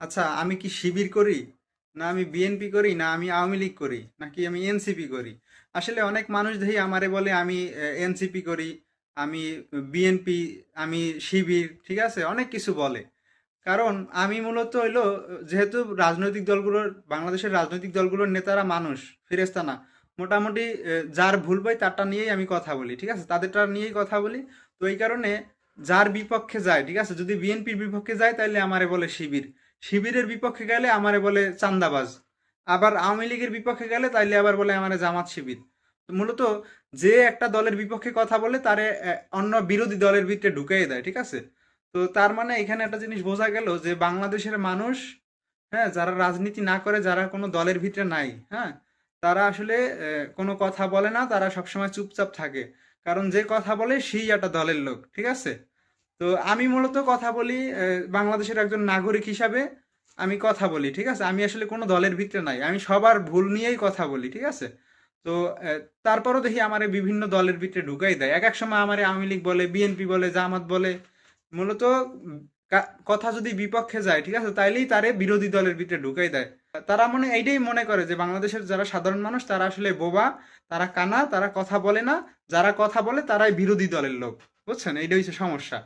আচ্ছা আমি কি শিবির করি? না আমি বিএনপি করি, না আমি আওয়ামী লীগ করি, নাকি আমি এনসিপি করি? আসলে অনেক মানুষ দেখি আমারে বলে, আমি এনসিপি করি, আমি বিএনপি, আমি শিবির, ঠিক আছে? অনেক কিছু বলে। কারণ আমি মূলত হইল, যেহেতু রাজনৈতিক দলগুলোর, বাংলাদেশের রাজনৈতিক দলগুলোর নেতারা মানুষ ফেরেস্তা না, মোটামুটি যার ভুল পাই তারটা নিয়েই আমি কথা বলি, ঠিক আছে? তাদেরটা নিয়েই কথা বলি। তো এই কারণে যার বিপক্ষে যায়, ঠিক আছে? যদি বিএনপির বিপক্ষে যায় তাহলে আমারে বলে শিবির। শিবিরের বিপক্ষে গেলে আমারে বলে চান্দাবাজ। আবার আওয়ামী লীগের বিপক্ষে গেলে তাইলে আবার বলে আমারে জামাত শিবির। মূলত যে একটা দলের বিপক্ষে কথা বলে তারে অন্য বিরোধী দলের ভিতরে ঢুকিয়ে দেয়, ঠিক আছে? তো তার মানে এখানে একটা জিনিস বোঝা গেল যে বাংলাদেশের মানুষ হ্যাঁ যারা রাজনীতি না করে, যারা কোনো দলের ভিতরে নাই হ্যাঁ তারা আসলে কোনো কথা বলে না, তারা সবসময় চুপচাপ থাকে। কারণ যে কথা বলে সেই একটা দলের লোক, ঠিক আছে? তো আমি মূলত কথা বলি বাংলাদেশের একজন নাগরিক হিসাবে আমি কথা বলি, ঠিক আছে? আমি আসলে কোনো দলের ভিতরে নাই, আমি সবার ভুল নিয়েই কথা বলি, ঠিক আছে? তো তারপরও দেখি আমারে বিভিন্ন দলের ভিতরে ঢুকাই দেয়। এক এক সময় আমারে আওয়ামী লীগ বলে, বিএনপি বলে, জামাত বলে, মূলত কথা যদি বিপক্ষে যায়, ঠিক আছে? তাইলেই তারে বিরোধী দলের ভিতরে ঢুকাই দেয়। তারা মনে, এইটাই মনে করে যে বাংলাদেশের যারা সাধারণ মানুষ, তারা আসলে বোবা, তারা কানা, তারা কথা বলে না। যারা কথা বলে, তারাই বিরোধী দলের লোক, বুঝছেন? এইটা হচ্ছে সমস্যা।